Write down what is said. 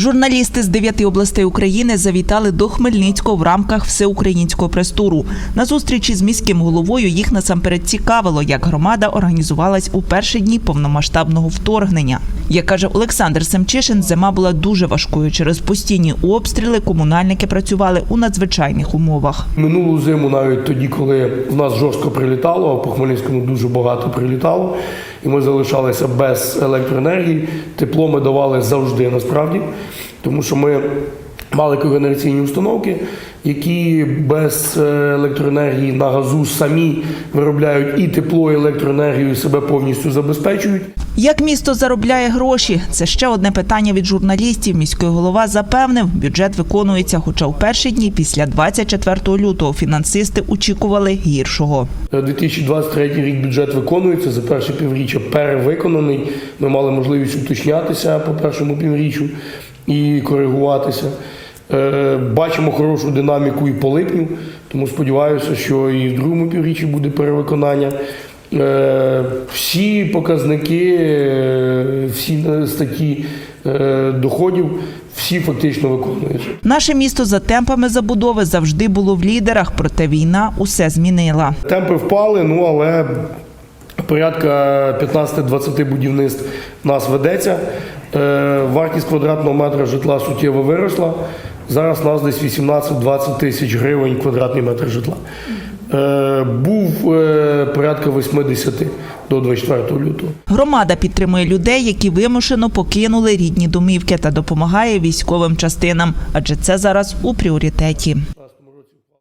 Журналісти з дев'яти областей України завітали до Хмельницького в рамках всеукраїнського прес-туру. На зустрічі з міським головою їх насамперед цікавило, як громада організувалась у перші дні повномасштабного вторгнення. Як каже Олександр Семчишин, зима була дуже важкою. Через постійні обстріли комунальники працювали у надзвичайних умовах. Минулу зиму, навіть тоді, коли в нас жорстко прилітало, а по Хмельницькому дуже багато прилітало, і ми залишалися без електроенергії. Тепло ми давали завжди насправді, тому що ми мали когенераційні установки, які без е, електроенергії на газу самі виробляють і тепло, і електроенергію себе повністю забезпечують. Як місто заробляє гроші? Це ще одне питання від журналістів. Міський голова запевнив, бюджет виконується, хоча в перші дні після 24 лютого фінансисти очікували гіршого. 2023 рік бюджет виконується за перше півріччя перевиконаний. Ми мали можливість уточнятися по першому півріччю і коригуватися. Е, Бачимо хорошу динаміку і по липню, тому сподіваюся, що і в другому півріччі буде перевиконання. Е, Всі показники, е, всі статті е, доходів, всі фактично виконуються. Наше місто за темпами забудови завжди було в лідерах, проте війна усе змінила. Темпи впали, ну але порядка 15-20 будівництв нас ведеться. Вартість квадратного метра житла суттєво виросла. Зараз у нас десь 18-20 тисяч гривень квадратний метр житла. Е, Був е, порядка 80 до 24 лютого. Громада підтримує людей, які вимушено покинули рідні домівки та допомагає військовим частинам, адже це зараз у пріоритеті.